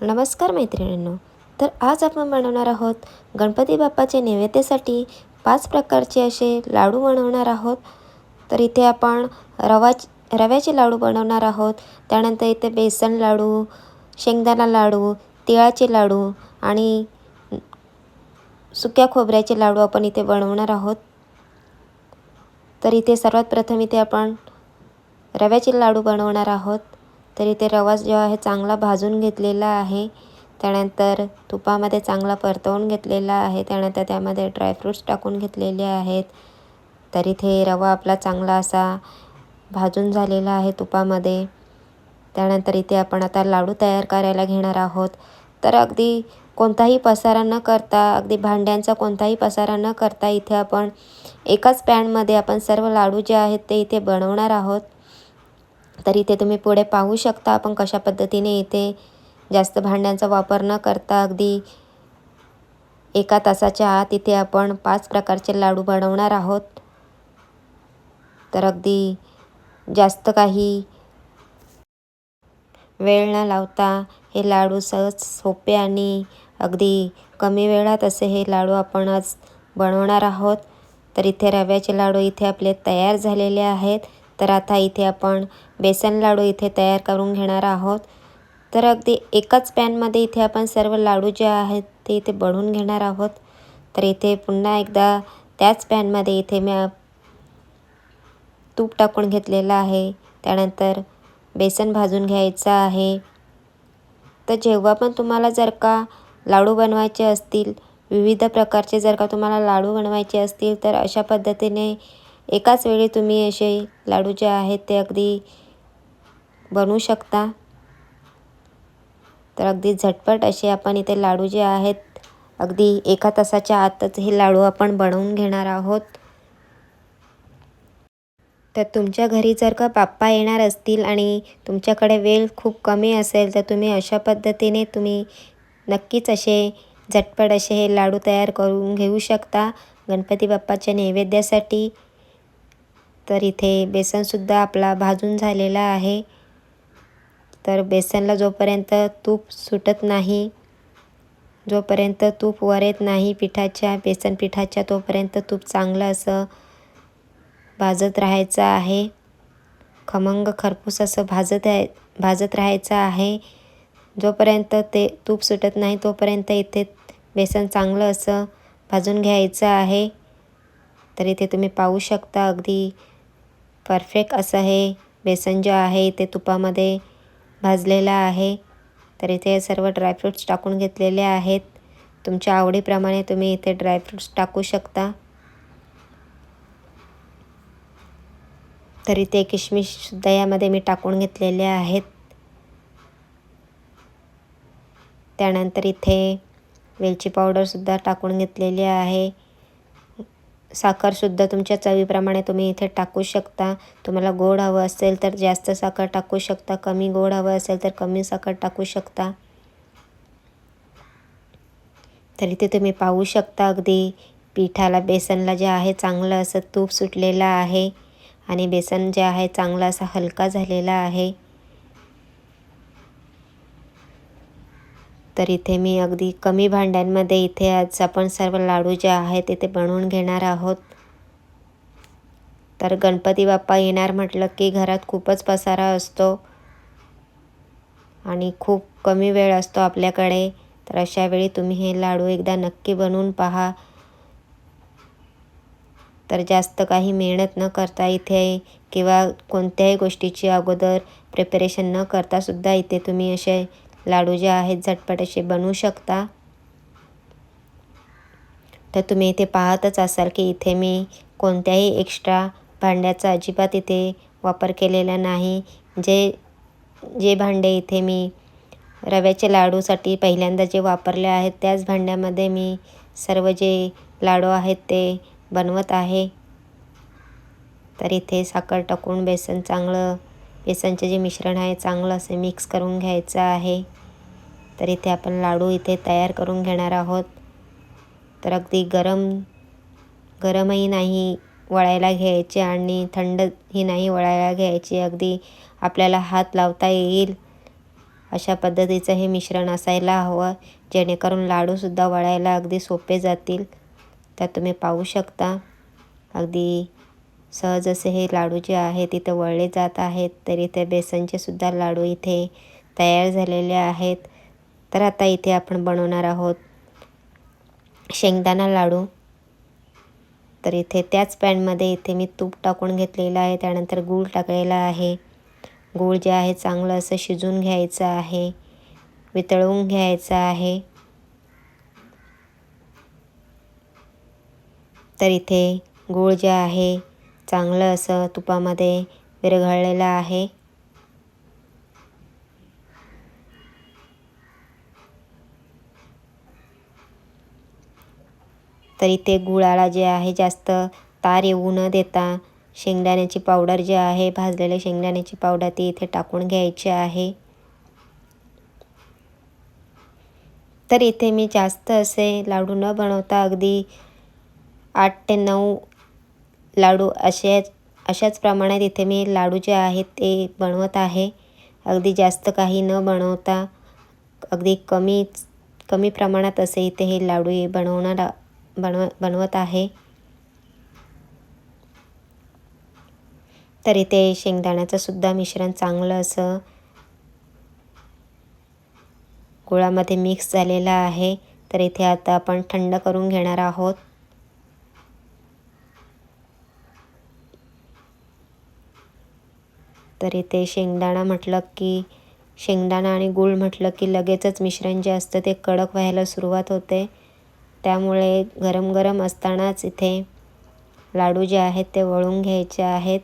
नमस्कार मैत्रिणींनो. तर आज आपण बनवणार आहोत गणपती बाप्पाचे नैवेद्यासाठी पाच प्रकारचे असे लाडू बनवणार आहोत. तर इथे आपण रवा रव्याचे लाडू बनवणार आहोत. त्यानंतर इथे बेसन लाडू शेंगदाणा लाडू तिळाचे लाडू आणि सुक्या खोबऱ्याचे लाडू आपण इथे बनवणार आहोत. तर इथे सर्वात प्रथम इथे आपण रव्याचे लाडू बनवणार आहोत. तर इथे रवा जो आहे चांगला भाजून घेतलेला आहे. त्यानंतर तुपामध्ये चांगला परतवून घेतलेला आहे. त्यानंतर त्यामध्ये ड्रायफ्रूट्स टाकून घेतलेले आहेत. तर इथे रवा आपला चांगला असा भाजून झालेला आहे तुपामध्ये. त्यानंतर इथे आपण आता लाडू तयार करायला घेणार आहोत. तर अगदी कोणताही पसारा न करता अगदी भांड्यांचा कोणताही पसारा न करता इथे आपण एकाच पॅनमध्ये आपण सर्व लाडू जे आहेत ते इथे बनवणार आहोत. तर इथे तुम्ही पुढे पाहू शकता आपण कशा पद्धतीने इथे जास्त भांड्यांचा वापर न करता अगदी एका तासाच्या आत इथे आपण पाच प्रकारचे लाडू बनवणार आहोत. तर अगदी जास्त काही वेळ न लावता हे लाडू सहज सोपे आणि अगदी कमी वेळात असे हे लाडू आपण आज बनवणार आहोत. तर इथे रव्याचे लाडू इथे आपले तयार झालेले आहेत. तर आता इथे आपण बेसन लाडू इथे तयार करून घेणार आहोत. तर अगदी एकाच पॅनमध्ये इथे आपण सर्व लाडू जे आहेत ते इथे बनवून घेणार आहोत. तर इथे पुन्हा एकदा त्याच पॅनमध्ये इथे मी तूप टाकून घेतलेलं आहे. त्यानंतर बेसन भाजून घ्यायचं आहे. तर जेव्हा पण तुम्हाला जर का लाडू बनवायचे असतील विविध प्रकारचे जर का तुम्हाला लाडू बनवायचे असतील तर अशा पद्धतीने एकाच वेळी तुम्ही असे लाडू जे आहेत ते अगदी बनवू शकता. तर अगदी झटपट असे आपण इथे लाडू जे आहेत अगदी एका तासाच्या आतच हे लाडू आपण बनवून घेणार आहोत. तर तुमच्या घरी जर का बाप्पा येणार असतील आणि तुमच्याकडे वेळ खूप कमी असेल तर तुम्ही अशा पद्धतीने तुम्ही नक्कीच असे झटपट असे हे लाडू तयार करून घेऊ शकता. गणपती बाप्पाच्या नैवेद्यासाठी तर इथे बेसनसुद्धा आपला भाजून झालेला आहे. तर बेसनला जोपर्यंत तूप सुटत नाही जोपर्यंत तूप वर येत नाही पिठाच्या बेसन पिठाच्या तोपर्यंत तूप चांगलं असं भाजत राहायचं आहे. खमंग खरपूस असं भाजत आहे भाजत राहायचं आहे. जोपर्यंत ते तूप सुटत नाही तोपर्यंत इथे बेसन चांगलं असं भाजून घ्यायचं आहे. तर इथे तुम्ही पाहू शकता अगदी परफेक्ट असं हे बेसन जे आहे ते तुपामध्ये भाजलेलं आहे. तर इथे सर्व ड्रायफ्रूट्स टाकून घेतलेले आहेत. तुमच्या आवडीप्रमाणे तुम्ही इथे ड्रायफ्रूट्स टाकू शकता. तर इथे किशमिशसुद्धा यामध्ये मी टाकून घेतलेले आहेत. त्यानंतर इथे वेलची पावडरसुद्धा टाकून घेतलेली आहे. साखरसुद्धा तुमच्या चवीप्रमाणे तुम्ही इथे टाकू शकता. तुम्हाला गोड हवं असेल तर जास्त साखर टाकू शकता. कमी गोड हवं असेल तर कमी साखर टाकू शकता. तर इथे तुम्ही पाहू शकता अगदी पिठाला बेसनला जे आहे चांगलं असं तूप सुटलेलं आहे. आणि बेसन जे आहे चांगला असा हलका झालेला आहे. तर इथे मी अगदी कमी भांड्यांमध्ये इथे आज आपण सर्व लाडू जे आहेत इथे बनवून घेणार आहोत. तर गणपती बाप्पा येणार म्हटलं की घरात खूपच पसारा असतो आणि खूप कमी वेळ असतो आपल्याकडे. तर अशा वेळी तुम्ही हे लाडू एकदा नक्की बनवून पहा. तर जास्त काही मेहनत न करता इथे किंवा कोणत्याही गोष्टीची अगोदर प्रिपरेशन न करतासुद्धा इथे तुम्ही असे लाडू जे आहेत झटपट असे बनवू शकता. तर तुम्ही इथे पाहतच असाल की इथे मी कोणत्याही एक्स्ट्रा भांड्याचा अजिबात इथे वापर केलेला नाही. जे जे भांडे इथे मी रव्याचे लाडूसाठी पहिल्यांदा जे वापरले आहेत त्याच भांड्यामध्ये मी सर्व जे लाडू आहेत ते बनवत आहे. तर इथे साखर टाकून बेसन चांगलं बेसनचे जे मिश्रण आहे चांगलं असे मिक्स करून घ्यायचं आहे. तर इथे आपण लाडू इथे तयार करून घेणार आहोत. तर अगदी गरम गरमही नाही वळायला घ्यायचे आणि थंडही नाही वळायला घ्यायची. अगदी आपल्याला हात लावता येईल. अशा पद्धतीचं हे मिश्रण असायला हवं. जेणेकरून लाडूसुद्धा वळायला अगदी सोपे जातील. तर तुम्ही पाहू शकता. अगदी सहज असे हे लाडू जे आहेत इथे वळले जात आहेत. तर इथे बेसनचेसुद्धा लाडू इथे तयार झालेले आहेत. तर आता इथे आपण बनवणार आहोत शेंगदाणा लाडू. तर इथे त्याच पॅनमध्ये इथे मी तूप टाकून घेतलेलं आहे त्यानंतर गूळ टाकलेला आहे. गूळ जे आहे चांगलं असं शिजून घ्यायचं आहे वितळवून घ्यायचं आहे. तर इथे गूळ जे आहे चांगलं असं तुपामध्ये विरघळलेलं आहे. तर इथे गुळाला जे आहे जास्त तार येऊ न देता शेंगदाण्याची पावडर जी आहे भाजलेल्या शेंगदाण्याची पावडर ती इथे टाकून घ्यायची आहे. तर इथे मी जास्त असे लाडू न बनवता अगदी आठ ते नऊ लाडू असे अशाच प्रमाणात इथे मी लाडू जे आहेत ते बनवत आहे. अगदी जास्त काही न बनवता अगदी कमी कमी प्रमाणात असे इथे हे लाडू बनवणार बनव बनवत आहे. तर इथे शेंगदाण्याचं सुद्धा मिश्रण चांगलं असं गुळामध्ये मिक्स झालेलं आहे. तर इथे आता आपण थंड करून घेणार आहोत. तर इथे शेंगदाणा म्हटलं की शेंगदाणा आणि गूळ म्हटलं की लगेचच मिश्रण जे असतं ते कडक व्हायला सुरुवात होते. त्यामुळे गरम गरम असतानाच इथे लाडू जे आहेत ते वळून घ्यायचे आहेत.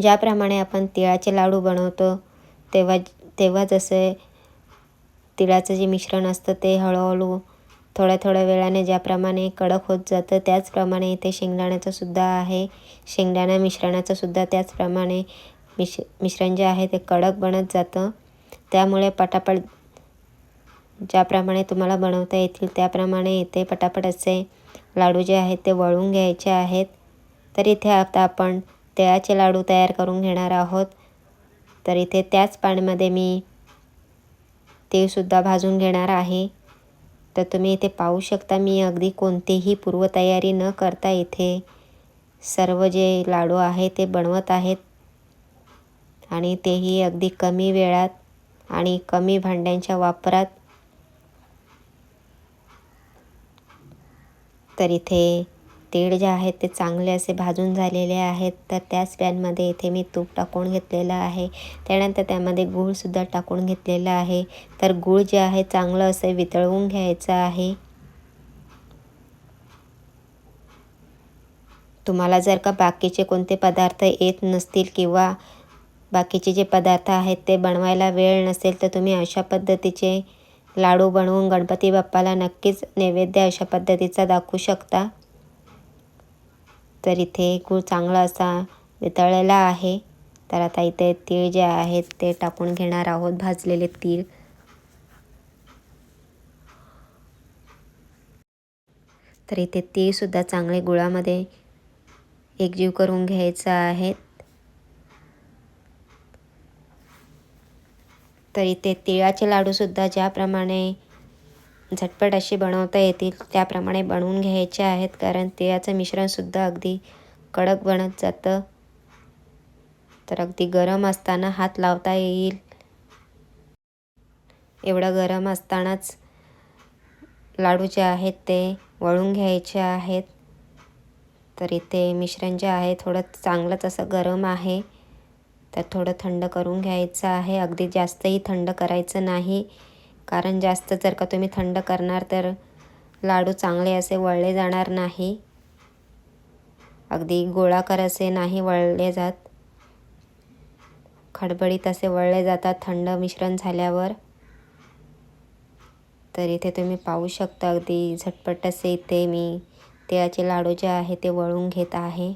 ज्याप्रमाणे आपण तिळाचे लाडू बनवतो तेव्हा तेव्हा जसे तिळाचं जे मिश्रण असतं ते हळूहळू थोड्या थोड्या वेळाने ज्याप्रमाणे कडक होत जातं त्याचप्रमाणे इथे शेंगदाण्याचंसुद्धा आहे. शेंगदाणा मिश्रणाचंसुद्धा त्याचप्रमाणे मिश मिश्रण जे आहे ते कडक बनत जातं. त्यामुळे पटापट ज्याप्रमाणे तुम्हाला बनवता येतील त्याप्रमाणे इथे पटापट असे लाडू जे आहेत ते वळून घ्यायचे आहेत. तर इथे आता आपण तिळाचे लाडू तयार करून घेणार आहोत. तर इथे त्याच पाण्यामध्ये मी तीळसुद्धा भाजून घेणार आहे. तर तुम्ही इथे पाहू शकता मी अगदी कोणतीही पूर्वतयारी न करता इथे सर्व जे लाडू आहे ते बनवत आहेत. आणि तेही अगदी कमी वेळात आणि कमी भांड्यांच्या वापरात. तर इथे तीळ जे आहेत ते चांगले असे भाजून झालेले आहेत. तर त्याच पॅनमध्ये इथे मी तूप टाकून घेतलेलं आहे. त्यानंतर त्यामध्ये गूळसुद्धा टाकून घेतलेलं आहे. तर गूळ जे आहे चांगलं असं वितळवून घ्यायचं आहे. तुम्हाला जर का बाकीचे कोणते पदार्थ येत नसतील किंवा बाकीचे जे पदार्थ आहेत ते बनवायला वेळ नसेल तर तुम्ही अशा पद्धतीचे लाडू बनवून गणपती बाप्पाला नक्कीच नैवेद्य अशा पद्धतीचा दाखवू शकता. तर इथे गूळ चांगला असा वितळलेला आहे. तर आता इथे तीळ जे आहेत ते टाकून घेणार आहोत भाजलेले तीळ. तर इथे तीळसुद्धा चांगले गुळामध्ये एकजीव करून घ्यायचं आहे. तर इथे तिळाचे लाडूसुद्धा ज्याप्रमाणे झटपट अशी बनवता येतील त्याप्रमाणे बनवून घ्यायचे आहेत. कारण तिळाचं मिश्रणसुद्धा अगदी कडक बनत जातं. तर अगदी गरम असताना हात लावता येईल. एवढं गरम असतानाच लाडू जे आहेत ते वळून घ्यायचे आहेत. तर इथे मिश्रण जे आहे थोडं चांगलंच असं गरम आहे. त्यात थोडं थंड करून घ्यायचं आहे. अगदी जास्तही थंड करायचं नाही. कारण जास्त जर का तुम्ही थंड करणार तर लाडू चांगले असे वळले जाणार नाही. अगदी गोळाकार असे नाही वळले जात. खडबडीत असे वळले जातात थंड मिश्रण झाल्यावर. तर इथे तुम्ही पाहू शकता अगदी झटपट असे इथे मी तिळाचे लाडू जे आहे ते वळून घेत आहे.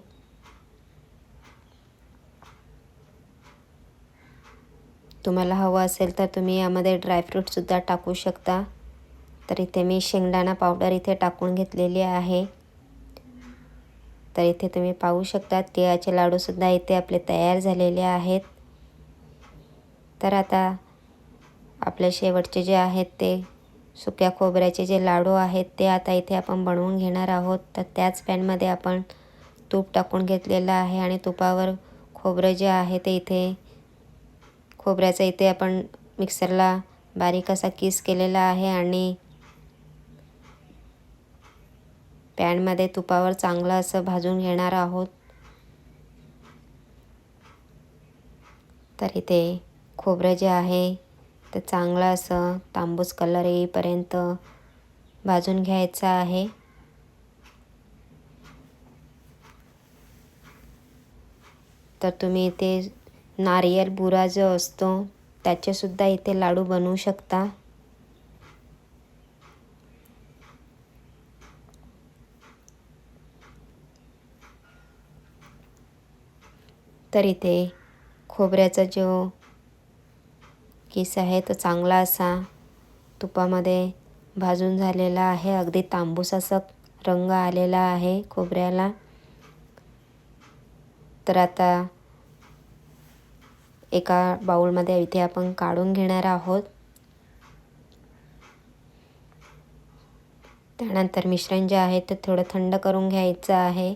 तुम्हाला हवं असेल तर तुम्ही यामध्ये ड्रायफ्रूटसुद्धा टाकू शकता. तर इथे मी शेंगदाणा पावडर इथे टाकून घेतलेली आहे. तर इथे तुम्ही पाहू शकता तिळाचे लाडूसुद्धा इथे आपले तयार झालेले आहेत. तर आता आपले शेवटचे जे आहेत ते सुक्या खोबऱ्याचे जे लाडू आहेत ते आता इथे आपण बनवून घेणार आहोत. तर त्याच पॅनमध्ये आपण तूप टाकून घेतलेलं आहे आणि तुपावर खोबरं जे आहे ते इथे खोबऱ्याचं इथे आपण मिक्सरला बारीक असा किस केलेला आहे आणि पॅनमध्ये तुपावर चांगलं असं भाजून घेणार आहोत. तर इथे खोबरं जे आहे ते चांगलं असं तांबूस कलर येईपर्यंत भाजून घ्यायचं आहे. तर तुम्ही इथे नारियल बुरा जो असतो त्याचेसुद्धा इथे लाडू बनवू शकता. तर इथे खोबऱ्याचा जो किस आहे तो चांगला असा तुपामध्ये भाजून झालेला आहे. अगदी तांबूस असं रंग आलेला आहे खोबऱ्याला. तर आता एका बाउलमध्ये इथे आपण काढून घेणार आहोत. त्यानंतर मिश्रण जे आहे ते थोडं थंड करून घ्यायचं आहे.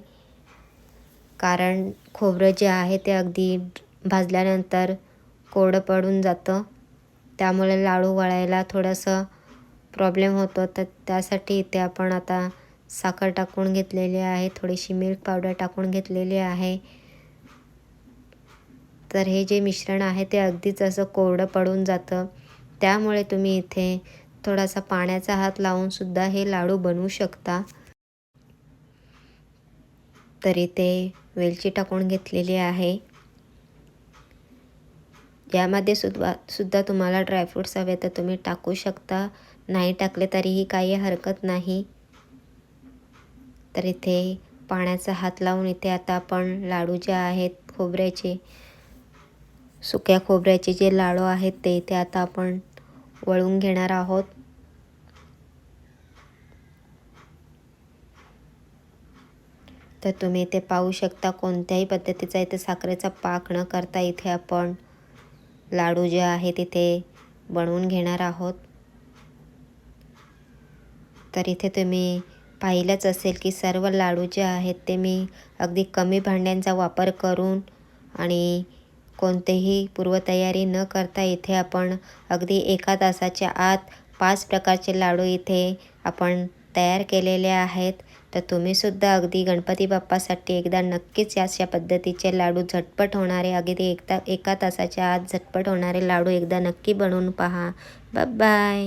कारण खोबरं जे आहे ते अगदी भाजल्यानंतर कोरडं पडून जातं. त्यामुळे लाडू वळायला थोडंसं प्रॉब्लेम होतो. तर त्यासाठी इथे आपण आता साखर टाकून घेतलेली आहे. थोडीशी मिल्क पावडर टाकून घेतलेली आहे. तर हे जे मिश्रण आहे ते अगदीच असं कोरडं पडून जातं. त्यामुळे तुम्ही इथे थोडासा पाण्याचा हात लावूनसुद्धा हे लाडू बनवू शकता. तर इथे वेलची टाकून घेतलेली आहे. यामध्ये सुद्धा सुद्धा तुम्हाला ड्रायफ्रूट्स हवे तर तुम्ही टाकू शकता. नाही टाकले तरीही काही हरकत नाही. तर इथे पाण्याचा हात लावून इथे आता आपण लाडू जे आहेत खोबऱ्याचे सुक्या खोबऱ्याचे जे लाडू आहेत ते इथे आता आपण वळून घेणार आहोत. तर तुम्ही इथे पाहू शकता कोणत्याही पद्धतीचा इथे साखरेचा पाक न करता इथे आपण लाडू जे आहेत इथे बनवून घेणार आहोत. तर इथे तुम्ही पाहिलंच असेल की सर्व लाडू जे आहेत ते मी अगदी कमी भांड्यांचा वापर करून आणि कोणतेही पूर्वतयारी न करता इथे आपण अगदी एका तासाच्या आत पाच प्रकारचे लाडू इथे आपण तयार केलेले आहेत. तर तुम्हीसुद्धा अगदी गणपती बाप्पासाठी एकदा नक्कीच अशा पद्धतीचे लाडू झटपट होणारे अगदी एकदा एका तासाच्या आत झटपट होणारे लाडू एकदा नक्की बनवून पहा. बाय